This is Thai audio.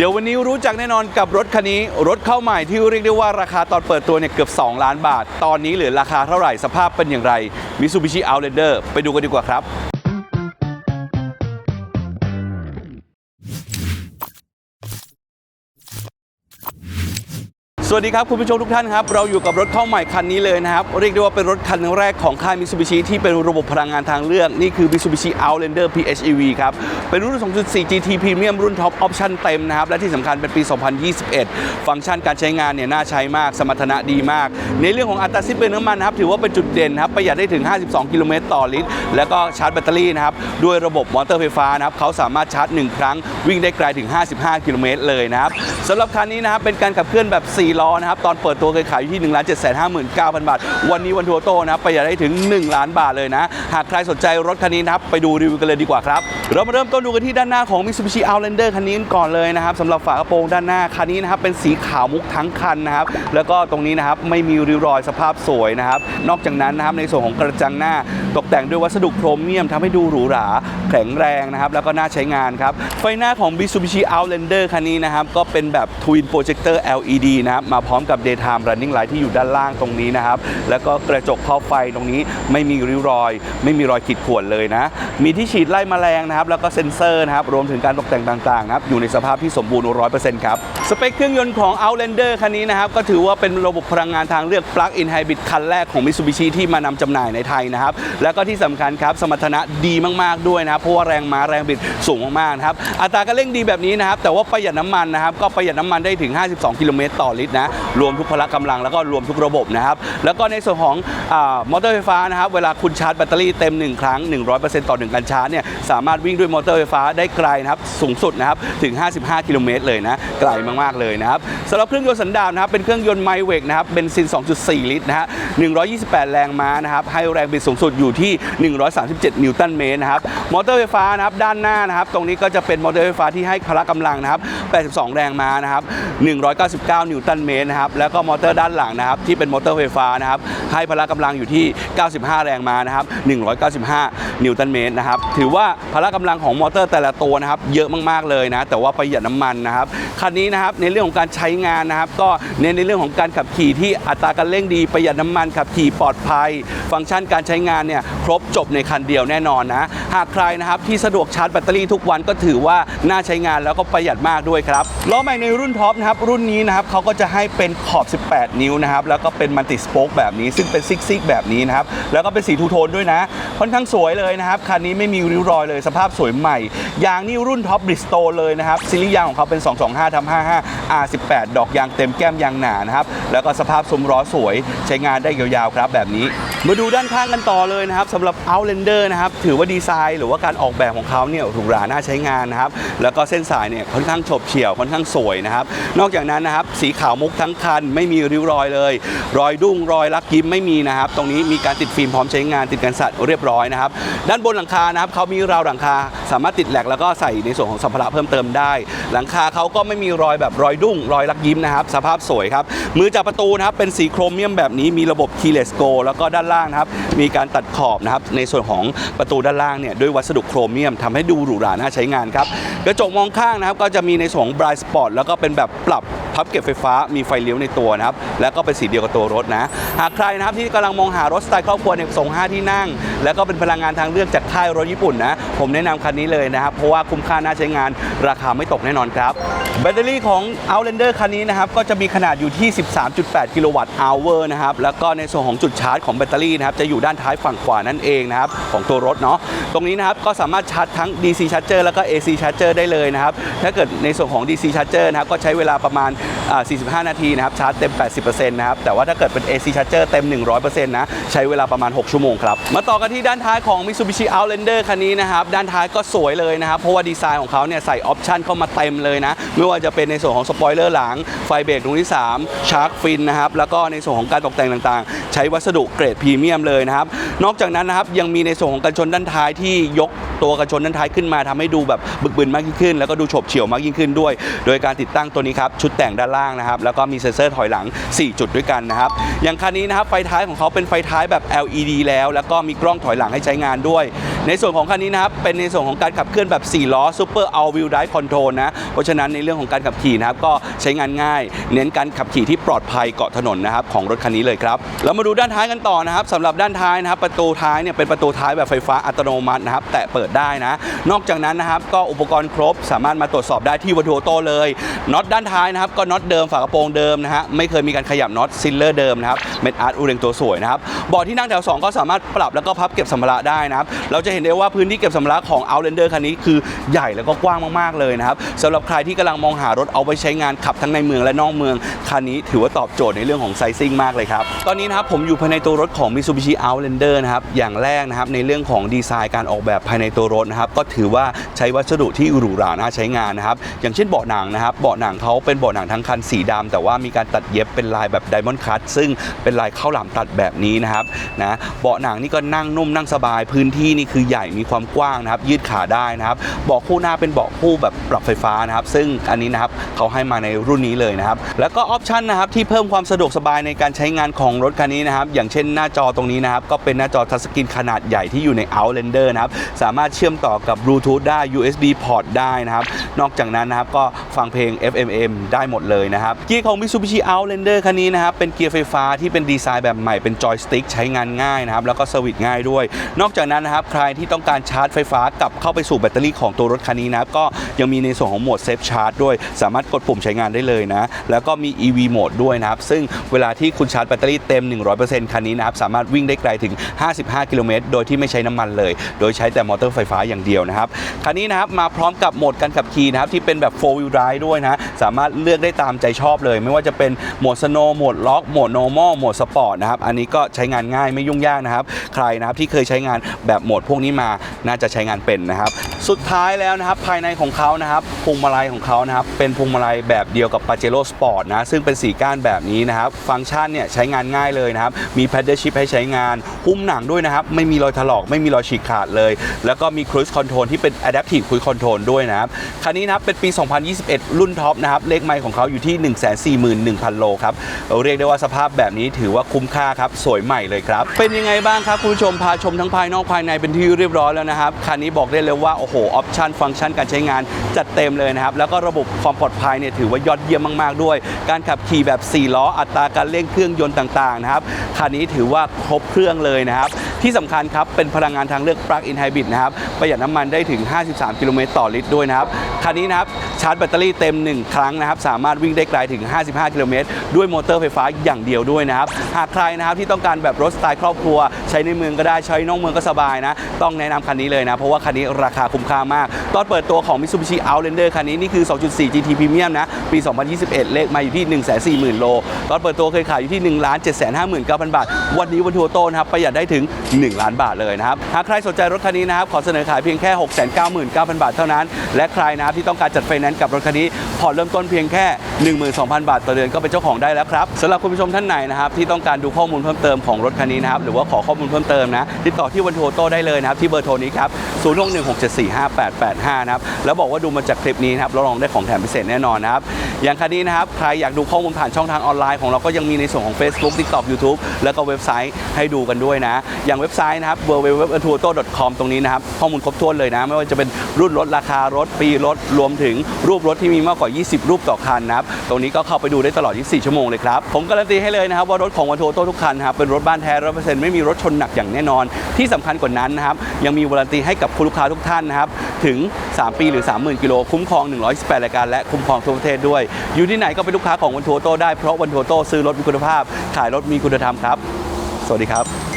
เดี๋ยววันนี้รู้จักแน่นอนกับรถคันนี้ รถเข้าใหม่ที่เรียกได้ว่าราคาตอนเปิดตัวเนี่ยเกือบ 2 ล้านบาท ตอนนี้เหลือราคาเท่าไหร่สภาพเป็นอย่างไร Mitsubishi Outlander ไปดูกันดีกว่าครับ สวัสดีครับ คุณผู้ชมทุกท่านครับ เราอยู่กับรถเข้าใหม่คันนี้เลยนะครับ เรียกได้ว่าเป็นรถคันแรกของค่าย Mitsubishi ที่เป็นระบบพลังงานทางเลือก นี่คือ Mitsubishi Outlander PHEV ครับ เป็นรุ่น 2.4 GT Premium รุ่นท็อปออปชั่นเต็มนะครับ และที่สำคัญเป็นปี 2021 ฟังก์ชันการใช้งานเนี่ยน่าใช้มาก สมรรถนะดีมาก ในเรื่องของอัตราสิ้นเปลืองน้ำมันนะครับถือว่าเป็นจุดเด่นครับประหยัดได้ถึง 52 กิโลเมตรต่อลิตร แล้วก็ชาร์จแบตเตอรี่นะครับด้วยระบบมอเตอร์ไฟฟ้านะครับเขาสามารถชาร์จ 1 ครั้งวิ่งได้ไกลถึง 55 กิโลเมตรเลยนะครับสำหรับคันนี้นะครับเป็นการขับเคลื่อนแบบ4ล้อนะครับตอนเปิดตัวเคยขายอยู่ที่1 7 5 9 0 0 0บาท วันนี้วันทัวร์โตนะครับประหยัดได้ถึง 1 ล้านบาทเลยนะ หากใครสนใจรถคันนี้นะครับไปดูรีวิวกันเลยดีกว่าครับ เรามาเริ่มต้นดูกันที่ด้านหน้าของ Mitsubishi Outlander คันนี้ก่อนเลยนะครับสำหรับฝากระโปรงด้านหน้าคันนี้นะครับเป็นสีขาวมุกทั้งคันนะครับแล้วก็ตรงนี้นะครับไม่มีริ้วรอยสภาพสวยนะครับนอกจากนั้นนะครับในส่วนของกระจังหน้า ตกแต่งด้วยวัสดุโครเมียมทำให้ดูหรูหราแข็งแรงนะครับแล้วก็น่าใช้งานครับไฟหน้าของ Mitsubishi Outlander คันนี้นะครับก็เป็นแบบ Twin Projector LED นะครับมาพร้อมกับ Daytime Running Light ที่อยู่ด้านล่างตรงนี้นะครับ แล้วก็กระจกครอบไฟตรงนี้ไม่มีริ้วรอย ไม่มีรอยขีดข่วนเลยนะ มีที่ฉีดไล่แมลงนะครับ แล้วก็เซ็นเซอร์นะครับ รวมถึงการตกแต่งต่างๆนะครับ อยู่ในสภาพที่สมบูรณ์100%ครับ สเปคเครื่องยนต์ของ Outlander คันนี้นะครับ ก็ถือว่าเป็นระบบพลังงานทางเลือก Plug-in Hybrid คันแรกของ Mitsubishi ที่มานำจำหน่ายในไทยนะครับ แล้วก็ที่สำคัญครับ สมรรถนะดีมาก ๆ ด้วยนะครับ เพราะว่าแรงม้าแรงบิดสูงมากๆนะครับ อัตราการเร่งดีแบบนี้นะครับ แต่ว่าประหยัดน้ำมันนะครับ ก็ประหยัดน้ำมันได้ถึง 52 กิโลเมตรต่อลิตรนะ รวมทุกพละกำลังแล้วก็รวมทุกระบบนะครับ แล้วก็ในส่วนของอมอเตอร์ไฟฟ้านะครับ เวลาคุณชาร์จแบตเตอรี่เต็ม 1 ครั้ง 100%ต่อ 1 การชาร์จเนี่ย สามารถวิ่งด้วยมอเตอร์ไฟฟ้าได้ไกลนะครับ สูงสุดนะครับ ถึง 55 กิโลเมตรเลยนะ ไกลมากๆเลยนะครับสำหรับเครื่องยนต์สันดาปนะครับเป็นเครื่องยนต์ไมเวกนะครับเบนซิน 2.4 ลิตรนะฮะ128 แรงม้านะครับให้แรงบิดสูงสุดอยู่ที่ 137 นิวตันเมตรนะครับมอเตอร์ไฟฟ้านะครับด้านหน้านะครับตรงนี้ก็จะเป็นมอเตอร์ไฟฟ้าที่ให้พละกำลังนะครับ 82 แรงม้านะครับ 199 นิวตันเมตรนะครับแล้วก็มอเตอร์ด้านหลังนะครับที่เป็นมอเตอร์ไฟฟ้านะครับให้พละกำลังอยู่ที่ 95 แรงม้านะครับ 195 นิวตันเมตรนะครับถือว่าพละกำลังของมอเตอร์แต่ละตัวนะครับเยอะมากๆเลยนะแต่ว่าประหยัดน้ำมันนะครับคันนี้นะครับในเรื่องของการใช้งานนะครับ ก็เน้นในเรื่องของการขับขี่ที่อัตราการเร่งดีประหยัดน้ำมันขับขี่ปลอดภัย ฟังก์ชันการใช้งานเนี่ยครบจบในคันเดียวแน่นอนนะหากใครนะครับที่สะดวกชาร์จแบตเตอรี่ทุกวันก็ถือว่าน่าใช้งานแล้วก็ประหยัดมากด้วยครับล้อแม็กในรุ่นท็อปนะครับรุ่นนี้นะครับเขาก็จะให้เป็นขอบ 18 นิ้วนะครับแล้วก็เป็นมัลติสโป๊กแบบนี้ ซึ่งเป็นซิกซิกแบบนี้นะครับแล้วก็เป็นสีทูโทนด้วยนะค่อนข้างสวยเลยนะครับคันนี้ไม่มีริ้วรอยเลยสภาพสวยใหม่ยางนี่รุ่นท็อปบริสโตเลยนะครับซีรีส์ยางของเขาเป็น 225ทำ55 R18 ดอกยางเต็มแก้มยางหนานะครับแล้วก็สภาพซุ้มล้อสวยใช้งานได้ยาวๆครับแบบนี้ มาดูด้านข้างกันต่อเลยนะครับสำหรับ Outlander นะครับถือว่าดีไซน์หรือว่าการออกแบบของเขาเนี่ยหรูหราน่าใช้งานนะครับแล้วก็เส้นสายเนี่ยค่อนข้างฉบเฉี่ยวค่อนข้างสวยนะครับนอกจากนั้นนะครับสีขาวมุกทั้งคันไม่มีริ้วรอยเลย รอยดุ้งรอยลักยิ้มไม่มีนะครับตรงนี้มีการติดฟิล์มพร้อมใช้งานติดกันสัตว์เรียบร้อยนะครับด้านบนหลังคานะครับเขามีราวหลังคา สามารถติดแหลกแล้วก็ใส่ในส่วนของสัมภาระเพิ่มเติมได้ หลังคาเขาก็ไม่มีรอยแบบรอยดุ้งรอยลักยิ้มนะครับสภาพสวยครับมือจับประตูนะครับเป็นสีโครเมียมแบบนี้มีระบบ keyless go แล้วก็ด้านล่างนะครับมีการตัดขอบนะครับในส่วนของประตูด้านล่างเนี่ยด้วยวัสดุโครเมียมทำให้ดูหรูหราน่าใช้งานครับกระจกมองข้างนะครับก็จะมีในส่วนของ bright spot แล้วก็เป็นแบบปรับพับเก็บไฟฟ้ามีไฟเลี้ยวในตัวนะครับแล้วก็เป็นสีเดียวกับตัวรถนะหากใครนะครับที่กำลังมองหารถสไตล์ครอบครัวเนี่ยส่ง5ที่นั่ง แล้วก็เป็นพลังงานทางเลือกจากค่ายรถญี่ปุ่นนะผมแนะนำคันนี้เลยนะครับเพราะว่าคุ้มค่าน่าใช้งานราคาไม่ตกแน่นอนครับ แบตเตอรี่ของ Outlander คันนี้นะครับก็จะมีขนาดอยู่ที่ 13.8 กิโลวัตต์อเวอร์นะครับแล้วก็ในส่วนของจุดชาร์จของแบตเตอรี่นะครับจะอยู่ด้านท้ายฝั่งขวานั่นเองนะครับของตัวรถเนาะตรงนี้นะครับก็สามารถชาร์จทั้ง DC Charger แล้วก็ AC Charger ได้เลยนะครับ ถ้าเกิดในส่วนของ DC Charger นะครับก็ใช้เวลาประมาณ 45 นาทีนะครับชาร์จเต็ม 80%นะครับ แต่ว่าถ้าเกิดเป็น AC Charger เต็ม 100%นะใช้เวลาประมาณ 6 ชั่วโมงครับ มาต่อกันที่ด้านท้ายของ Mitsubishi Outlander คันนี้นะครับ ด้านท้ายก็สวยเลยนะครับ เพราะว่าดีไซน์ของเขาเนี่ยใส่ออปชันเข้ามาเต็มเลยนะ ไม่ว่าจะเป็นในส่วนของสปอยเลอร์หลัง ไฟเบรกตรงที่3ชาร์กฟินนะครับแล้วก็ในส่วนของการตกแต่งต่างๆ ใช้วัสดุเกรดพรีเมียมเลยนะครับนอกจากนั้นนะครับยังมีในส่วนของกันชนด้านท้ายที่ยกตัวกระชนด้านท้ายขึ้นมาทำให้ดูแบบบึกบึนมากยิ่งขึ้น แล้วก็ดูโฉบเฉี่ยวมากยิ่งขึ้นด้วย โดยการติดตั้งตัวนี้ครับชุดแต่งด้านล่างนะครับแล้วก็มีเซ็นเซอร์ถอยหลัง 4 จุดด้วยกันนะครับอย่างคันนี้นะครับไฟท้ายของเขาเป็นไฟท้ายแบบ LED แล้ว แล้วก็มีกล้องถอยหลังให้ใช้งานด้วย ในส่วนของคันนี้นะครับเป็นในส่วนของการขับเคลื่อนแบบ 4 ล้อ Super All Wheel Drive Control นะ เพราะฉะนั้นในเรื่องของการขับขี่นะครับก็ใช้งานง่าย เน้นการขับขี่ที่ปลอดภัยเกาะถนนนะครับของรถคันนี้เลยครับเรามาดูด้านท้ายกันต่อนะครับสำหรับด้านท้ายนะครับประตูท้ายเนี่ยเป็นประตูท้ายแบบไฟฟ้าอัตโนมัตินะครับแตะเปิดได้นะ นอกจากนั้นนะครับก็อุปกรณ์ครบสามารถมาตรวจสอบได้ที่วัตถุโตเลยน็อตด้านท้ายนะครับก็น็อตเดิมฝากระโปรงเดิมนะฮะไม่เคยมีการขยับน็อตซิลเลอร์เดิมนะครับเม็ดอาร์ตอูเรงตัวสวยนะครับเบาะที่นั่งแถว2ก็สามารถปรับแล้วก็พับเก็บสัมภาระได้นะครับเราจะเห็นได้ว่าพื้นที่เก็บสัมภาระของ Outlander คันนี้คือใหญ่แล้วก็กว้างมากๆเลยนะครับสำหรับใครที่กำลังมองหารถเอาไปใช้งานขับทั้งในเมืองและนอกเมืองคันนี้ถือว่าตอบโจทย์ในเรื่องของไซซิ่งมากเลยครับตอนนี้นะครับผมอยู่ภายในตัวรถของ Mitsubishi Outlander นะครับอย่างแรกนะครับในเรื่องของดีไซน์การออกแบบภายในตัวรถนะครับก็ถือว่าใช้วัสดุที่หรูหราน่าใช้งานนะครับอย่างเช่นเบาะหนังนะครับเบาะหนังเขาเป็นเบาะหนังทั้งคันสีดำแต่ว่ามีการตัดเย็บเป็นลายแบบไดมอนด์คัตซึ่งเป็นลายข้าวหลามตัดแบบนี้นะครับนะเบาะหนังนี่ก็นั่งนุ่มนั่งสบายพื้นที่นี่คือใหญ่มีความกว้างนะครับยืดขาได้นะครับเบาะคู่หน้าเป็นเบาะคู่แบบปรับไฟฟ้านะครับ ซึ่งอันนี้นะครับเขาให้มาในรุ่นนี้เลยนะครับ แล้วก็ออปชันนะครับที่เพิ่มความสะดวกสบายในการใช้งานของรถคันนี้นะครับ อย่างเช่นหน้าจอตรงนี้นะครับ ก็เป็นหน้าจอทัชสกรีนขนาดใหญ่ที่อยู่ใน Outlander นะครับ สามารถเชื่อมต่อกับบลูทูธได้ USB port ได้นะครับ นอกจากนั้นนะครับก็ฟังเพลง FMM ได้หมดเลยนะครับ เกียร์ของ Mitsubishi Outlander คันนี้นะครับ เป็นเกียร์ไฟฟ้าที่เป็นดีไซน์แบบใหม่เป็นจอยสติ๊กใช้งานง่ายนะครับ แล้วก็สวิตช์ง่ายด้วย นอกจากนั้นนะครับใครที่ต้องการชาร์จไฟฟ้ากลับเข้าไปสู่แบตเตอรี่ของตัวรถคันนี้นะก็ยังมีในส่วนของโหมดเซฟชาร์จด้วย สามารถกดปุ่มใช้งานได้เลยนะ แล้วก็มี EV โหมดด้วยนะครับ ซึ่งเวลาที่คุณชาร์จแบตเตอรี่เต็ม 100%คันนี้นะครับ สามารถวิ่งได้ไกลถึง 55 กิโลเมตร โดยที่ไม่ใช้น้ำมันเลย โดยใช้แต่มอเตอร์ไฟฟ้าอย่างเดียวนะครับ คันนี้นะครับมาพร้อมกับโหมดการขับขี่นะครับที่เป็นแบบ4 wheel drive ด้วยนะ สามารถเลือกได้ตามใจชอบเลย ไม่ว่าจะเป็นโหมด snow โหมดล็อกโหมด normal โหมด sport นะครับ อันนี้ก็ใช้งานง่ายไม่ยุ่งยากนะครับ ใครนะครับที่เคยใช้งานแบบโหมดพวกนี้มาน่าจะใช้งานเป็นนะครับ สุดท้ายแล้วนะครับภายในของเขานะครับพวงมาลัยของเขานะครับเป็นพวงมาลัยแบบเดียวกับ Pajero Sport นะซึ่งเป็นสีก้านแบบนี้นะครับฟังก์ชันเนี่ยใช้งานง่ายเลยนะครับมี Paddle Shift ให้ใช้งานหุ้มหนังด้วยนะครับไม่มีรอยถลอกไม่มีรอยฉีกขาดเลย แล้วก็มี Cruise Control ที่เป็น Adaptive Cruise Control ด้วยนะครับคันนี้นะครับเป็นปี 2021 รุ่นท็อปนะครับเลขไมล์ของเขาอยู่ที่ 141,000 โลครับเราเรียกได้ว่าสภาพแบบนี้ถือว่าคุ้มค่าครับสวยใหม่เลยครับเป็นยังไงบ้างครับคุณผู้ชมพาชมทั้งภายนอกภายในเป็นที่เรียบร้อยแล้วนะครับ คันนี้บอกได้เลยว่า โอ้โห ออปชันฟังก์ชันการใช้งานจัดเต็มเลยนะครับ แล้วก็ระบบความปลอดภัยเนี่ยถือว่ายอดเยี่ยมมาก ๆ ด้วย การขับขี่แบบ 4 ล้อ อัตราการเร่งเครื่องยนต์ต่าง ๆ นะครับ คันนี้ถือว่าครบเครื่องเลยนะครับ ที่สำคัญครับ เป็นพลังงานทางเลือก plug-in hybrid นะครับ ประหยัดน้ำมันได้ถึง 53 กิโลเมตรต่อลิตรด้วยนะครับ คันนี้นะครับ ชาร์จแบตเตอรี่เต็ม 1 ครั้งนะครับ สามารถวิ่งได้ไกลถึง 55 กิโลเมตรด้วยมอเตอร์ไฟฟ้าอย่างเดียวด้วยนะครับ หากใครนะครับที่ต้องการแบบรถสไตล์ครอบครัว ใช้ในเมืองก็ได้ ใช้นอกเมืองก็สบายนะ ต้องแนะนำคันนี้เลยนะ เพราะว่าคันนี้ราคาคุ้มค่ามาก ตอนเปิดตัวของ Mitsubishi Outlander คันนี้นี่คือ 2.4 GT Premium นะ ปี 2021 เลขมาอยู่ที่ 140,000 โล ตอนเปิดตัวเคยขายอยู่ที่ 1 7 5 9 0 0 0 บาท วันนี้วันทัวโตนะครับประหยัดได้ถึง1 ล้านบาทเลยนะครับ หากใครสนใจรถคันนี้นะครับ ขอเสนอขายเพียงแค่ 699,000 บาทเท่านั้น และใครนะครับที่ต้องการจัดไฟแนนซ์กับรถคันนี้ผ่อนเริ่มต้นเพียงแค่ 12,000 บาทต่อเดือนก็เป็นเจ้าของได้แล้วครับสำหรับคุณผู้ชมท่านไหนนะครับที่ต้องการดูข้อมูลเพิ่มเติมของรถคันนี้นะครับหรือว่าขอข้อมูลเพิ่มเติมนะติดต่อที่วันทัวร์โต้ได้เลยนะครับที่เบอร์โทรนี้ครับ0616745885นะครับแล้วบอกว่าดูมาจากคลิปนี้นะครับเรับรองได้ของแถมพิเศษแน่นอนนะครับ อย่างคันนี้นะครับ ใครอยากดูข้อมูลผ่านช่องทางออนไลน์ของเราก็ยังมีในส่วนของ Facebook TikTok YouTube แล้วก็เว็บไซต์ให้ดูกันด้วยนะ อย่างเว็บไซต์นะครับ www.tourto.com ตรงนี้นะครับ ข้อมูลครบถ้วนเลยนะ ไม่ว่าจะเป็นรุ่นรถราคารถปีรถรวมถึงรูปรถที่มีมากกว่า 20 รูปต่อคันนะครับ ตรงนี้ก็เข้าไปดูได้ตลอด 24 ชั่วโมงเลยครับ ผมการันตีให้เลยนะครับว่ารถของวันโทโต้ทุกคันครับเป็นรถบ้านแท้ร้อยเปอร์เซ็นต์ไม่มีรถชนหนักอย่างแน่นอน ที่สำคัญกว่านั้นนะครับยังมีวารันตีให้กับคุณลูกค้าทุกท่านนะครับถึง 3 ปีหรือ 30,000กิโลคุ้มครอง 118 รายการและคุ้มครองทั่วประเทศด้วยอยู่ที่ไหนก็เป็นลูกค้าของวันทัวโต้ได้เพราะวันทัวโต้ซื้อรถมีคุณภาพ ขายรถมีคุณธรรมครับ สวัสดีครับ